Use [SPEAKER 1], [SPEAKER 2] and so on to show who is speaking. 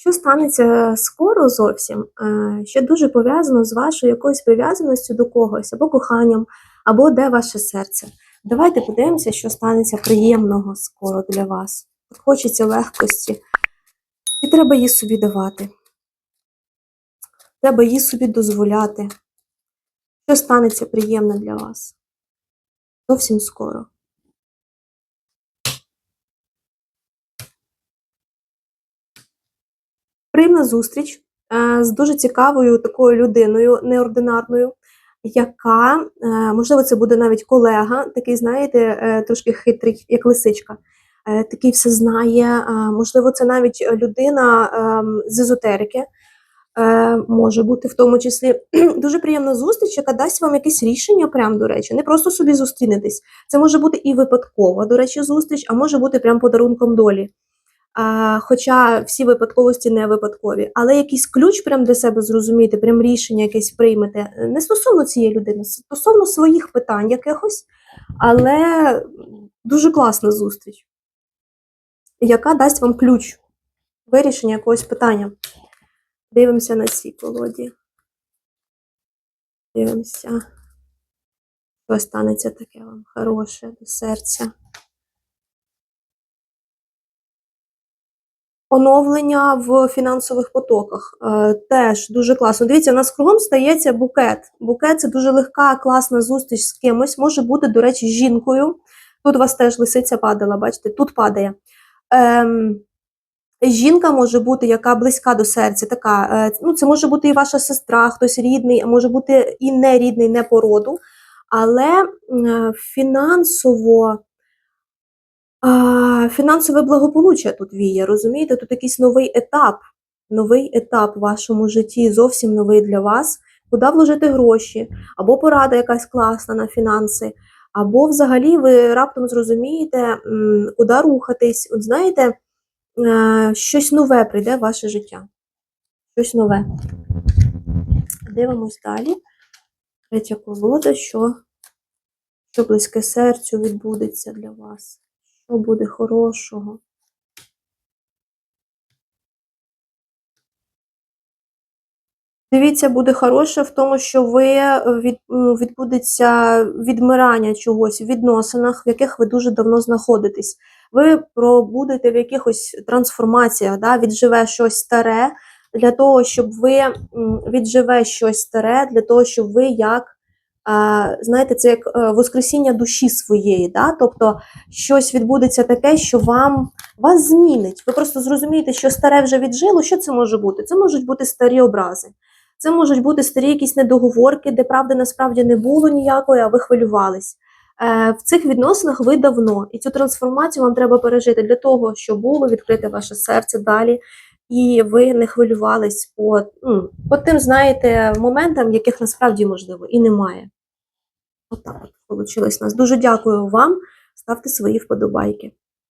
[SPEAKER 1] Що станеться скоро зовсім, е, що дуже пов'язано з вашою якоюсь прив'язаністю до когось, або коханням, або де ваше серце. Давайте подивимося, що станеться приємного скоро для вас. Хочеться легкості, і треба її собі давати. Треба її собі дозволяти. Що станеться приємне для вас? Зовсім скоро. Приємна зустріч е, з дуже цікавою такою людиною неординарною, яка, е, можливо, це буде навіть колега, такий, знаєте, е, трошки хитрий, як лисичка. Такий все знає. Можливо, це навіть людина з езотерики, може бути в тому числі. Дуже приємна зустріч, яка дасть вам якесь рішення, прям до речі, не просто собі зустрінетесь. Це може бути і випадкова, до речі, зустріч, а може бути прям подарунком долі. А, хоча всі випадковості не випадкові, але якийсь ключ прям для себе зрозуміти, прям рішення якесь приймете е, не стосовно цієї людини, стосовно своїх питань якихось, але дуже класна зустріч, яка дасть вам ключ вирішення якогось питання. Дивимося на цій колоді. Дивимося, що станеться таке вам хороше до серця. Оновлення в фінансових потоках е, теж дуже класно. Дивіться, у нас кругом стається букет. Букет це дуже легка, класна зустріч з кимось. Може бути, до речі, жінкою. Тут у вас теж лисиця падала, бачите, тут падає. Ем, жінка може бути, яка близька до серця, така. Е, ну, це може бути і ваша сестра, хтось рідний, а може бути і не рідний, не по роду. Але е, фінансово. А, фінансове благополуччя тут віє, розумієте? Тут якийсь новий етап, новий етап в вашому житті, зовсім новий для вас, куди вложити гроші, або порада якась класна на фінанси, або взагалі ви раптом зрозумієте, куди рухатись. От знаєте, е, щось нове прийде в ваше життя. Щось нове. Дивимось далі. Третя колода, що, що близьке серцю відбудеться для вас. Що буде хорошого? Дивіться, буде хороше в тому, що ви е, від, ну, відбудеться відмирання чогось в відносинах, в яких ви дуже давно знаходитесь. Ви пробудете в якихось трансформаціях, да, відживе щось старе, для того, щоб ви відживе щось старе, для того, щоб ви як. Знаєте, це як е, воскресіння душі своєї, да? тобто щось відбудеться таке, що вам вас змінить. Ви просто зрозумієте, що старе вже віджило. Що це може бути? Це можуть бути старі образи. Це можуть бути старі якісь недоговорки, де правди насправді не було ніякої, а ви хвилювались. Е, в цих відносинах ви давно, і цю трансформацію вам треба пережити для того, щоб було відкрите ваше серце далі, і ви не хвилювались по, ну, по тим, знаєте, моментам, яких насправді можливо і немає. Отак от вийшло у нас. Дуже дякую вам. Ставте свої вподобайки.